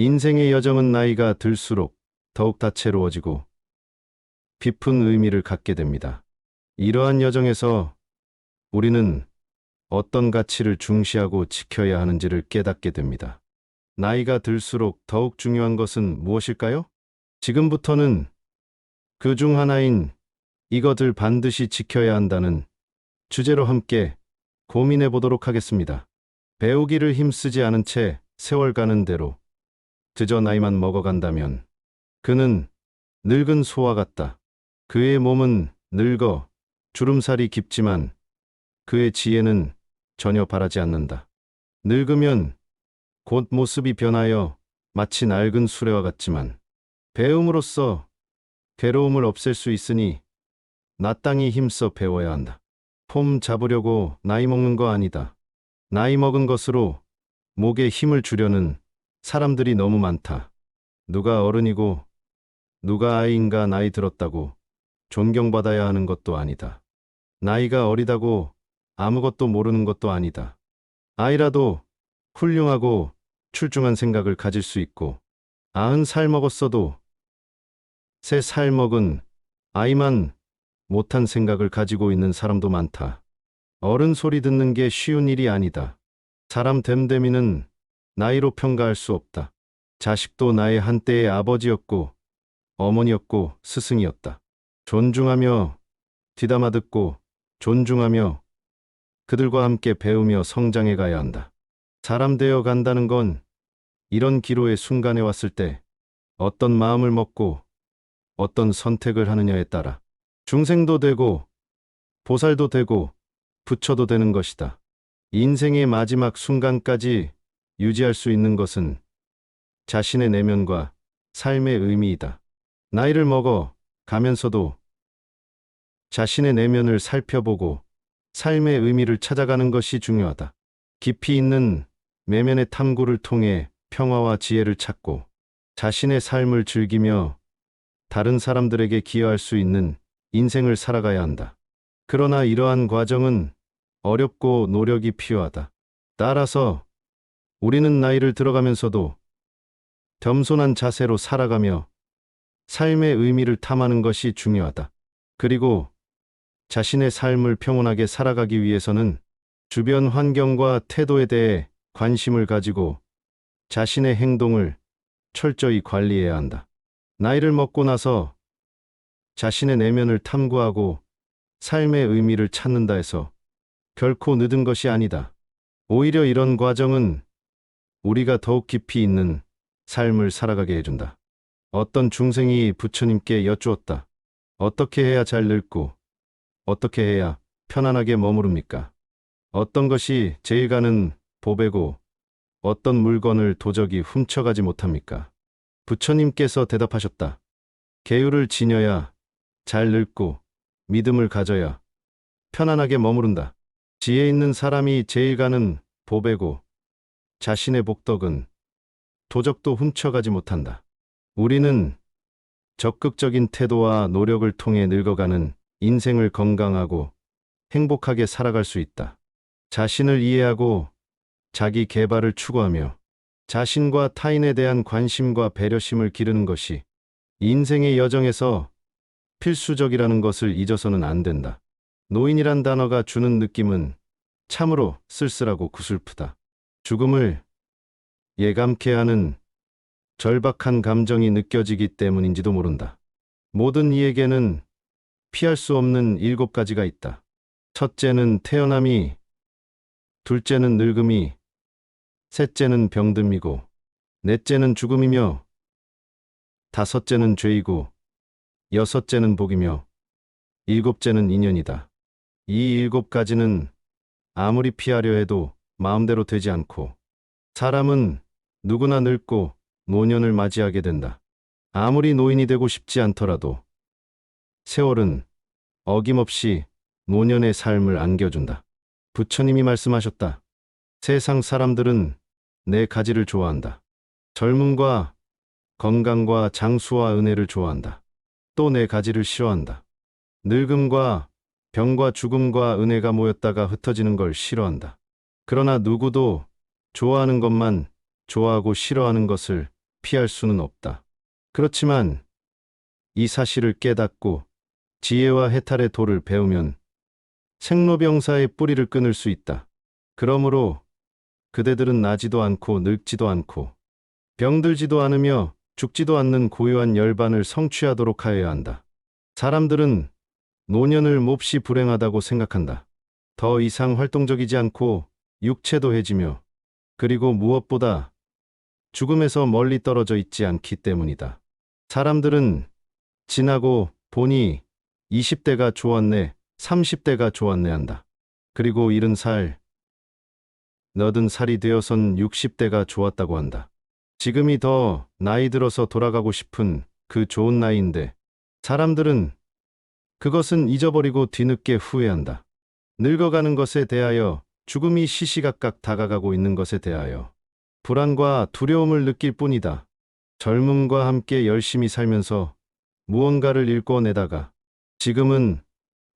인생의 여정은 나이가 들수록 더욱 다채로워지고 깊은 의미를 갖게 됩니다. 이러한 여정에서 우리는 어떤 가치를 중시하고 지켜야 하는지를 깨닫게 됩니다. 나이가 들수록 더욱 중요한 것은 무엇일까요? 지금부터는 그 중 하나인 이것을 반드시 지켜야 한다는 주제로 함께 고민해 보도록 하겠습니다. 배우기를 힘쓰지 않은 채 세월 가는 대로 그저 나이만 먹어간다면 그는 늙은 소와 같다. 그의 몸은 늙어 주름살이 깊지만 그의 지혜는 전혀 바라지 않는다. 늙으면 곧 모습이 변하여 마치 낡은 수레와 같지만 배움으로써 괴로움을 없앨 수 있으니 나땅히 힘써 배워야 한다. 폼 잡으려고 나이 먹는 거 아니다. 나이 먹은 것으로 목에 힘을 주려는 사람들이 너무 많다. 누가 어른이고 누가 아이인가 나이 들었다고 존경받아야 하는 것도 아니다. 나이가 어리다고 아무것도 모르는 것도 아니다. 아이라도 훌륭하고 출중한 생각을 가질 수 있고 아흔 살 먹었어도 세 살 먹은 아이만 못한 생각을 가지고 있는 사람도 많다. 어른 소리 듣는 게 쉬운 일이 아니다. 사람 됨됨이는 나이로 평가할 수 없다. 자식도 나의 한때의 아버지였고 어머니였고 스승이었다. 존중하며 뒤담아 듣고 존중하며 그들과 함께 배우며 성장해 가야 한다. 사람 되어 간다는 건 이런 기로의 순간에 왔을 때 어떤 마음을 먹고 어떤 선택을 하느냐에 따라 중생도 되고 보살도 되고 부처도 되는 것이다. 인생의 마지막 순간까지 유지할 수 있는 것은 자신의 내면과 삶의 의미이다. 나이를 먹어 가면서도 자신의 내면을 살펴보고 삶의 의미를 찾아가는 것이 중요하다. 깊이 있는 내면의 탐구를 통해 평화와 지혜를 찾고 자신의 삶을 즐기며 다른 사람들에게 기여할 수 있는 인생을 살아가야 한다. 그러나 이러한 과정은 어렵고 노력이 필요하다. 따라서 우리는 나이를 들어가면서도 겸손한 자세로 살아가며 삶의 의미를 탐하는 것이 중요하다. 그리고 자신의 삶을 평온하게 살아가기 위해서는 주변 환경과 태도에 대해 관심을 가지고 자신의 행동을 철저히 관리해야 한다. 나이를 먹고 나서 자신의 내면을 탐구하고 삶의 의미를 찾는다 해서 결코 늦은 것이 아니다. 오히려 이런 과정은 우리가 더욱 깊이 있는 삶을 살아가게 해준다. 어떤 중생이 부처님께 여쭈었다. 어떻게 해야 잘 늙고 어떻게 해야 편안하게 머무릅니까? 어떤 것이 제일 가는 보배고 어떤 물건을 도적이 훔쳐가지 못합니까? 부처님께서 대답하셨다. 계율을 지녀야 잘 늙고 믿음을 가져야 편안하게 머무른다. 지혜 있는 사람이 제일 가는 보배고 자신의 복덕은 도적도 훔쳐가지 못한다. 우리는 적극적인 태도와 노력을 통해 늙어가는 인생을 건강하고 행복하게 살아갈 수 있다. 자신을 이해하고 자기 개발을 추구하며 자신과 타인에 대한 관심과 배려심을 기르는 것이 인생의 여정에서 필수적이라는 것을 잊어서는 안 된다. 노인이란 단어가 주는 느낌은 참으로 쓸쓸하고 구슬프다. 죽음을 예감케 하는 절박한 감정이 느껴지기 때문인지도 모른다. 모든 이에게는 피할 수 없는 일곱 가지가 있다. 첫째는 태어남이, 둘째는 늙음이, 셋째는 병듦이고, 넷째는 죽음이며, 다섯째는 죄이고, 여섯째는 복이며, 일곱째는 인연이다. 이 일곱 가지는 아무리 피하려 해도 마음대로 되지 않고, 사람은 누구나 늙고 노년을 맞이하게 된다. 아무리 노인이 되고 싶지 않더라도 세월은 어김없이 노년의 삶을 안겨준다. 부처님이 말씀하셨다. 세상 사람들은 네 가지를 좋아한다. 젊음과 건강과 장수와 은혜를 좋아한다. 또 네 가지를 싫어한다. 늙음과 병과 죽음과 은혜가 모였다가 흩어지는 걸 싫어한다. 그러나 누구도 좋아하는 것만 좋아하고 싫어하는 것을 피할 수는 없다. 그렇지만 이 사실을 깨닫고 지혜와 해탈의 도를 배우면 생로병사의 뿌리를 끊을 수 있다. 그러므로 그대들은 나지도 않고 늙지도 않고 병들지도 않으며 죽지도 않는 고요한 열반을 성취하도록 하여야 한다. 사람들은 노년을 몹시 불행하다고 생각한다. 더 이상 활동적이지 않고 육체도 해지며 그리고 무엇보다 죽음에서 멀리 떨어져 있지 않기 때문이다. 사람들은 지나고 보니 20대가 좋았네, 30대가 좋았네 한다. 그리고 70살, 너든 살이 되어선 60대가 좋았다고 한다. 지금이 더 나이 들어서 돌아가고 싶은 그 좋은 나이인데 사람들은 그것은 잊어버리고 뒤늦게 후회한다. 늙어가는 것에 대하여 죽음이 시시각각 다가가고 있는 것에 대하여 불안과 두려움을 느낄 뿐이다. 젊음과 함께 열심히 살면서 무언가를 읽고내다가 지금은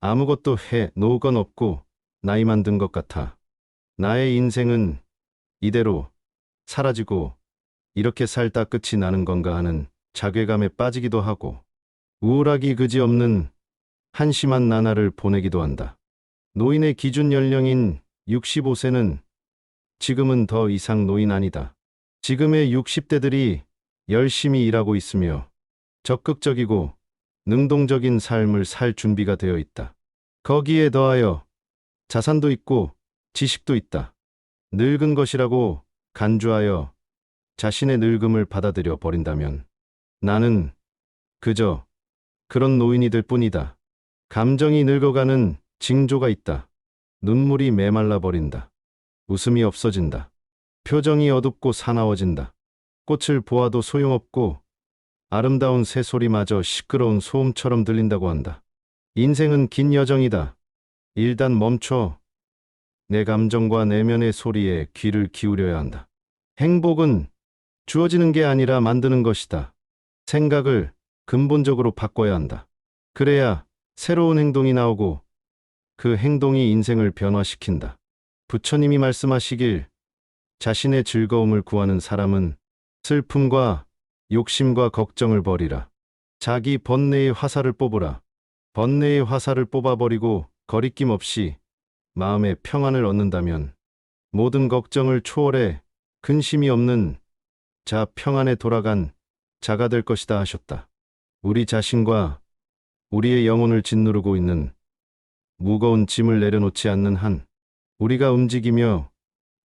아무것도 해 놓을 건 없고 나이만 든 것 같아. 나의 인생은 이대로 사라지고 이렇게 살다 끝이 나는 건가 하는 자괴감에 빠지기도 하고 우울하기 그지없는 한심한 나날을 보내기도 한다. 노인의 기준 연령인 65세는 지금은 더 이상 노인 아니다. 지금의 60대들이 열심히 일하고 있으며 적극적이고 능동적인 삶을 살 준비가 되어 있다. 거기에 더하여 자산도 있고 지식도 있다. 늙은 것이라고 간주하여 자신의 늙음을 받아들여 버린다면 나는 그저 그런 노인이 될 뿐이다. 감정이 늙어가는 징조가 있다. 눈물이 메말라 버린다. 웃음이 없어진다. 표정이 어둡고 사나워진다. 꽃을 보아도 소용없고 아름다운 새소리마저 시끄러운 소음처럼 들린다고 한다. 인생은 긴 여정이다. 일단 멈춰 내 감정과 내면의 소리에 귀를 기울여야 한다. 행복은 주어지는 게 아니라 만드는 것이다. 생각을 근본적으로 바꿔야 한다. 그래야 새로운 행동이 나오고 그 행동이 인생을 변화시킨다. 부처님이 말씀하시길 자신의 즐거움을 구하는 사람은 슬픔과 욕심과 걱정을 버리라. 자기 번뇌의 화살을 뽑으라. 번뇌의 화살을 뽑아버리고 거리낌 없이 마음의 평안을 얻는다면 모든 걱정을 초월해 근심이 없는 자 평안에 돌아간 자가 될 것이다 하셨다. 우리 자신과 우리의 영혼을 짓누르고 있는 무거운 짐을 내려놓지 않는 한 우리가 움직이며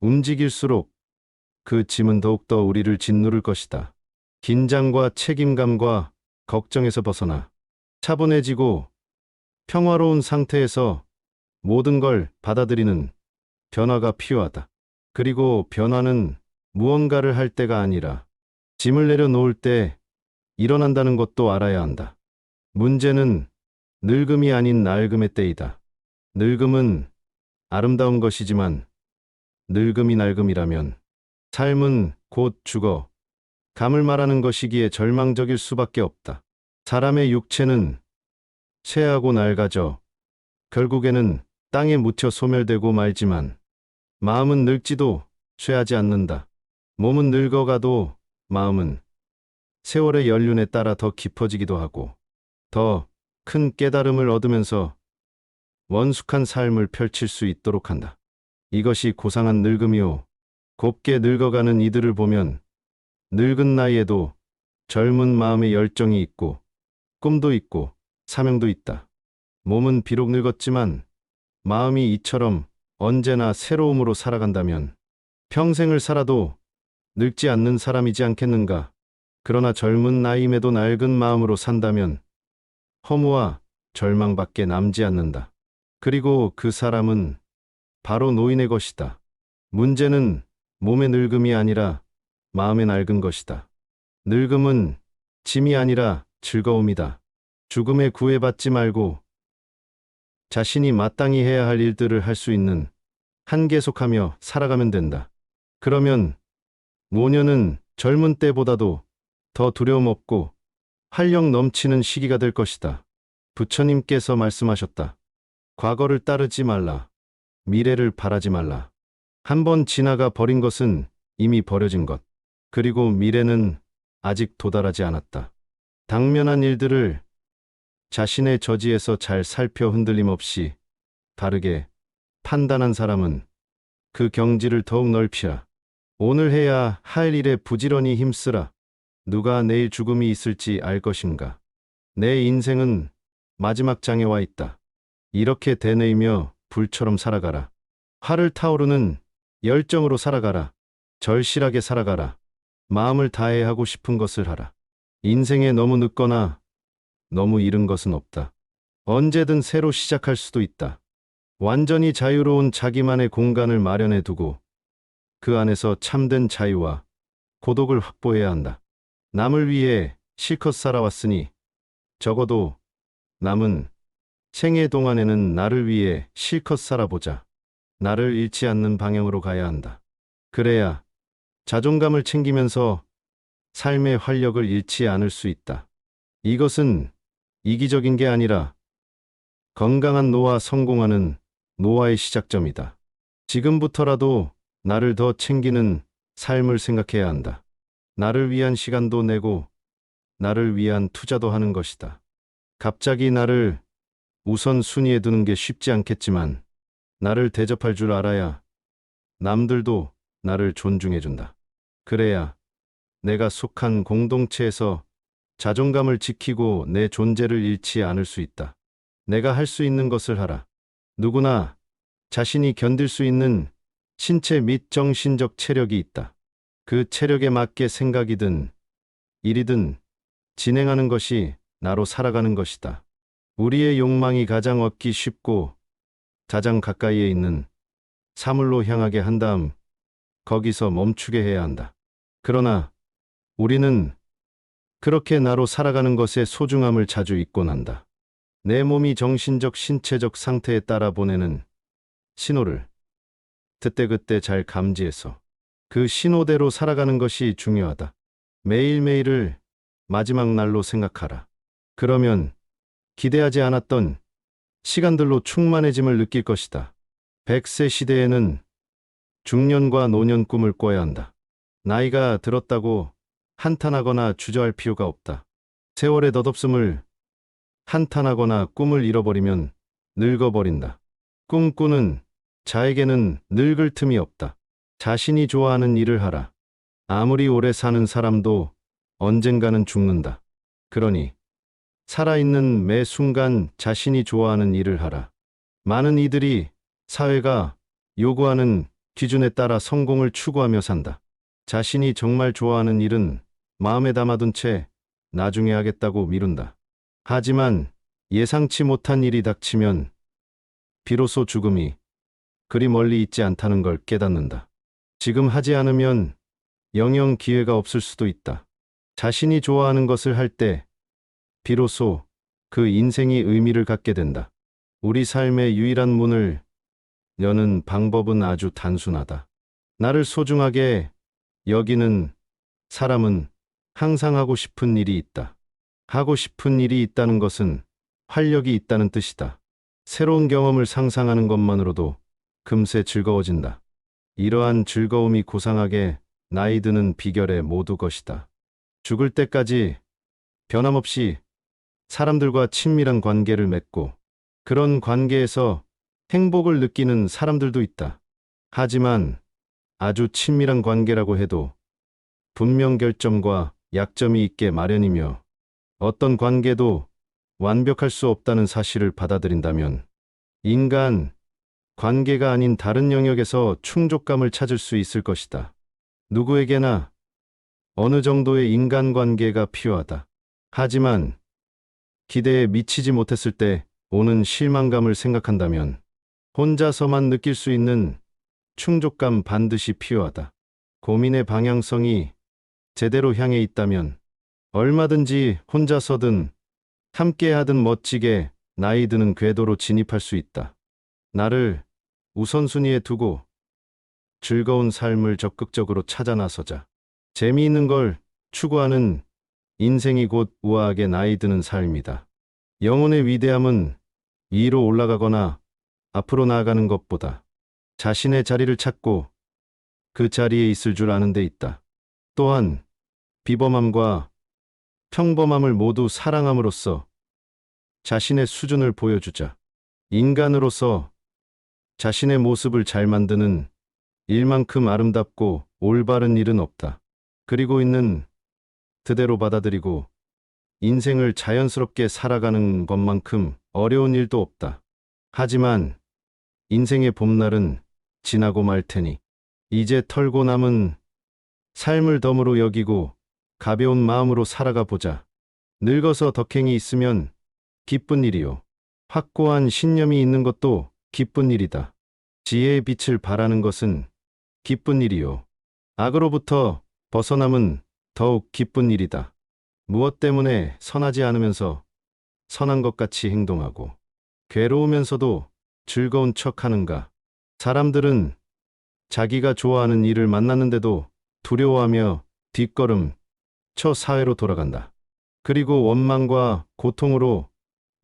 움직일수록 그 짐은 더욱더 우리를 짓누를 것이다. 긴장과 책임감과 걱정에서 벗어나 차분해지고 평화로운 상태에서 모든 걸 받아들이는 변화가 필요하다. 그리고 변화는 무언가를 할 때가 아니라 짐을 내려놓을 때 일어난다는 것도 알아야 한다. 문제는 늙음이 아닌 낡음의 때이다. 늙음은 아름다운 것이지만 늙음이 낡음이라면 삶은 곧 죽어 감을 말하는 것이기에 절망적일 수밖에 없다. 사람의 육체는 쇠하고 낡아져 결국에는 땅에 묻혀 소멸되고 말지만 마음은 늙지도 쇠하지 않는다. 몸은 늙어가도 마음은 세월의 연륜에 따라 더 깊어지기도 하고 더 큰 깨달음을 얻으면서 원숙한 삶을 펼칠 수 있도록 한다. 이것이 고상한 늙음이요. 곱게 늙어가는 이들을 보면 늙은 나이에도 젊은 마음의 열정이 있고 꿈도 있고 사명도 있다. 몸은 비록 늙었지만 마음이 이처럼 언제나 새로움으로 살아간다면 평생을 살아도 늙지 않는 사람이지 않겠는가. 그러나 젊은 나이임에도 낡은 마음으로 산다면 허무와 절망밖에 남지 않는다. 그리고 그 사람은 바로 노인의 것이다. 문제는 몸의 늙음이 아니라 마음의 낡은 것이다. 늙음은 짐이 아니라 즐거움이다. 죽음에 구애받지 말고 자신이 마땅히 해야 할 일들을 할 수 있는 한계 속하며 살아가면 된다. 그러면 노년은 젊은 때보다도 더 두려움 없고 활력 넘치는 시기가 될 것이다. 부처님께서 말씀하셨다. 과거를 따르지 말라. 미래를 바라지 말라. 한번 지나가 버린 것은 이미 버려진 것. 그리고 미래는 아직 도달하지 않았다. 당면한 일들을 자신의 저지에서 잘 살펴 흔들림 없이 바르게 판단한 사람은 그 경지를 더욱 넓히라. 오늘 해야 할 일에 부지런히 힘쓰라. 누가 내일 죽음이 있을지 알 것인가. 내 인생은 마지막 장에 와 있다. 이렇게 되뇌이며 불처럼 살아가라. 화를 타오르는 열정으로 살아가라. 절실하게 살아가라. 마음을 다해 하고 싶은 것을 하라. 인생에 너무 늦거나 너무 이른 것은 없다. 언제든 새로 시작할 수도 있다. 완전히 자유로운 자기만의 공간을 마련해 두고 그 안에서 참된 자유와 고독을 확보해야 한다. 남을 위해 실컷 살아왔으니 적어도 남은 생애 동안에는 나를 위해 실컷 살아보자. 나를 잃지 않는 방향으로 가야 한다. 그래야 자존감을 챙기면서 삶의 활력을 잃지 않을 수 있다. 이것은 이기적인 게 아니라 건강한 노화 성공하는 노화의 시작점이다. 지금부터라도 나를 더 챙기는 삶을 생각해야 한다. 나를 위한 시간도 내고 나를 위한 투자도 하는 것이다. 갑자기 나를 우선 순위에 두는 게 쉽지 않겠지만 나를 대접할 줄 알아야 남들도 나를 존중해준다. 그래야 내가 속한 공동체에서 자존감을 지키고 내 존재를 잃지 않을 수 있다. 내가 할 수 있는 것을 하라. 누구나 자신이 견딜 수 있는 신체 및 정신적 체력이 있다. 그 체력에 맞게 생각이든 일이든 진행하는 것이 나로 살아가는 것이다. 우리의 욕망이 가장 얻기 쉽고 가장 가까이에 있는 사물로 향하게 한 다음 거기서 멈추게 해야 한다. 그러나 우리는 그렇게 나로 살아가는 것의 소중함을 자주 잊곤 한다. 내 몸이 정신적, 신체적 상태에 따라 보내는 신호를 그때그때 잘 감지해서 그 신호대로 살아가는 것이 중요하다. 매일매일을 마지막 날로 생각하라. 그러면 기대하지 않았던 시간들로 충만해짐을 느낄 것이다. 100세 시대에는 중년과 노년 꿈을 꿔야 한다. 나이가 들었다고 한탄하거나 주저할 필요가 없다. 세월의 덧없음을 한탄하거나 꿈을 잃어버리면 늙어버린다. 꿈꾸는 자에게는 늙을 틈이 없다. 자신이 좋아하는 일을 하라. 아무리 오래 사는 사람도 언젠가는 죽는다. 그러니 살아있는 매 순간 자신이 좋아하는 일을 하라. 많은 이들이 사회가 요구하는 기준에 따라 성공을 추구하며 산다. 자신이 정말 좋아하는 일은 마음에 담아둔 채 나중에 하겠다고 미룬다. 하지만 예상치 못한 일이 닥치면 비로소 죽음이 그리 멀리 있지 않다는 걸 깨닫는다. 지금 하지 않으면 영영 기회가 없을 수도 있다. 자신이 좋아하는 것을 할 때 비로소 그 인생이 의미를 갖게 된다. 우리 삶의 유일한 문을 여는 방법은 아주 단순하다. 나를 소중하게 여기는 사람은 항상 하고 싶은 일이 있다. 하고 싶은 일이 있다는 것은 활력이 있다는 뜻이다. 새로운 경험을 상상하는 것만으로도 금세 즐거워진다. 이러한 즐거움이 고상하게 나이 드는 비결의 모두 것이다. 죽을 때까지 변함없이 사람들과 친밀한 관계를 맺고 그런 관계에서 행복을 느끼는 사람들도 있다. 하지만 아주 친밀한 관계라고 해도 분명 결점과 약점이 있게 마련이며 어떤 관계도 완벽할 수 없다는 사실을 받아들인다면 인간 관계가 아닌 다른 영역에서 충족감을 찾을 수 있을 것이다. 누구에게나 어느 정도의 인간관계가 필요하다. 하지만 기대에 미치지 못했을 때 오는 실망감을 생각한다면 혼자서만 느낄 수 있는 충족감 반드시 필요하다. 고민의 방향성이 제대로 향해 있다면 얼마든지 혼자서든 함께하든 멋지게 나이 드는 궤도로 진입할 수 있다. 나를 우선순위에 두고 즐거운 삶을 적극적으로 찾아 나서자. 재미있는 걸 추구하는 인생이 곧 우아하게 나이 드는 삶이다. 영혼의 위대함은 위로 올라가거나 앞으로 나아가는 것보다 자신의 자리를 찾고 그 자리에 있을 줄 아는 데 있다. 또한 비범함과 평범함을 모두 사랑함으로써 자신의 수준을 보여주자. 인간으로서 자신의 모습을 잘 만드는 일만큼 아름답고 올바른 일은 없다. 그리고 있는 그대로 받아들이고 인생을 자연스럽게 살아가는 것만큼 어려운 일도 없다. 하지만 인생의 봄날은 지나고 말 테니 이제 털고 남은 삶을 덤으로 여기고 가벼운 마음으로 살아가 보자. 늙어서 덕행이 있으면 기쁜 일이요. 확고한 신념이 있는 것도 기쁜 일이다. 지혜의 빛을 바라는 것은 기쁜 일이요. 악으로부터 벗어남은 더욱 기쁜 일이다. 무엇 때문에 선하지 않으면서 선한 것 같이 행동하고 괴로우면서도 즐거운 척 하는가? 사람들은 자기가 좋아하는 일을 만났는데도 두려워하며 뒷걸음 쳐 사회로 돌아간다. 그리고 원망과 고통으로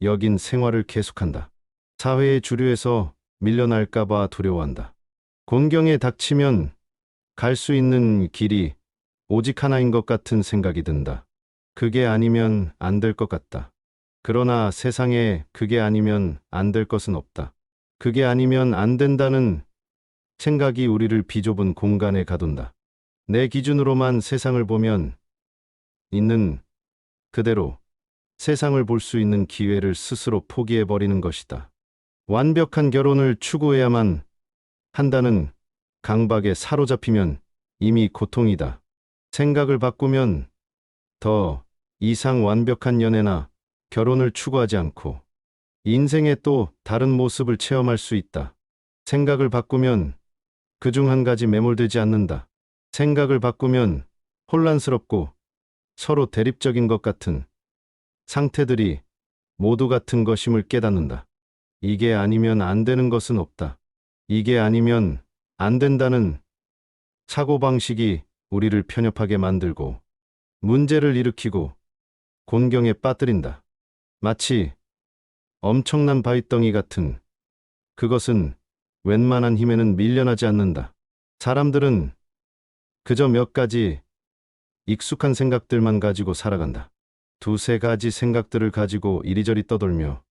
여긴 생활을 계속한다. 사회의 주류에서 밀려날까봐 두려워한다. 곤경에 닥치면 갈 수 있는 길이 오직 하나인 것 같은 생각이 든다. 그게 아니면 안 될 것 같다. 그러나 세상에 그게 아니면 안 될 것은 없다. 그게 아니면 안 된다는 생각이 우리를 비좁은 공간에 가둔다. 내 기준으로만 세상을 보면 있는 그대로 세상을 볼 수 있는 기회를 스스로 포기해버리는 것이다. 완벽한 결혼을 추구해야만 한다는 강박에 사로잡히면 이미 고통이다. 생각을 바꾸면 더 이상 완벽한 연애나 결혼을 추구하지 않고 인생의 또 다른 모습을 체험할 수 있다. 생각을 바꾸면 그 중 한 가지 매몰되지 않는다. 생각을 바꾸면 혼란스럽고 서로 대립적인 것 같은 상태들이 모두 같은 것임을 깨닫는다. 이게 아니면 안 되는 것은 없다. 이게 아니면 안 된다는 사고방식이 우리를 편협하게 만들고 문제를 일으키고 곤경에 빠뜨린다. 마치 엄청난 바위덩이 같은 그것은 웬만한 힘에는 밀려나지 않는다. 사람들은 그저 몇 가지 익숙한 생각들만 가지고 살아간다. 두세 가지 생각들을 가지고 이리저리 떠돌며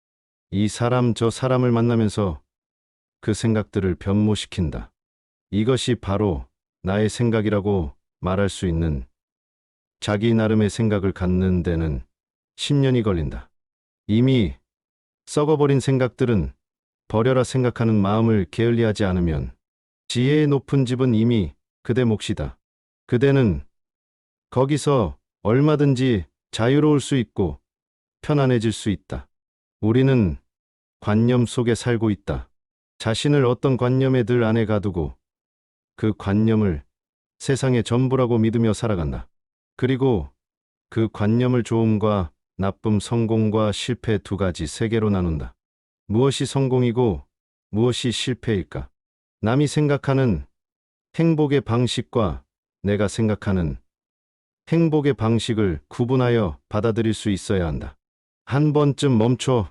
이 사람 저 사람을 만나면서 그 생각들을 변모시킨다. 이것이 바로 나의 생각이라고 말할 수 있는 자기 나름의 생각을 갖는 데는 10년이 걸린다. 이미 썩어버린 생각들은 버려라 생각하는 마음을 게을리하지 않으면 지혜의 높은 집은 이미 그대 몫이다. 그대는 거기서 얼마든지 자유로울 수 있고 편안해질 수 있다. 우리는 관념 속에 살고 있다. 자신을 어떤 관념에 들 안에 가두고 그 관념을 세상의 전부라고 믿으며 살아간다. 그리고 그 관념을 좋음과 나쁨, 성공과 실패 두 가지 세계로 나눈다. 무엇이 성공이고 무엇이 실패일까? 남이 생각하는 행복의 방식과 내가 생각하는 행복의 방식을 구분하여 받아들일 수 있어야 한다. 한 번쯤 멈춰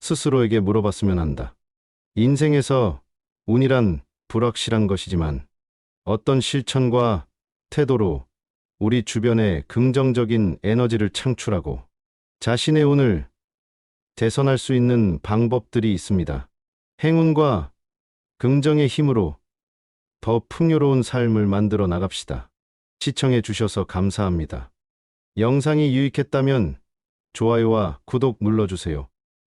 스스로에게 물어봤으면 한다. 인생에서 운이란 불확실한 것이지만 어떤 실천과 태도로 우리 주변에 긍정적인 에너지를 창출하고 자신의 운을 개선할 수 있는 방법들이 있습니다. 행운과 긍정의 힘으로 더 풍요로운 삶을 만들어 나갑시다. 시청해 주셔서 감사합니다. 영상이 유익했다면 좋아요와 구독 눌러주세요.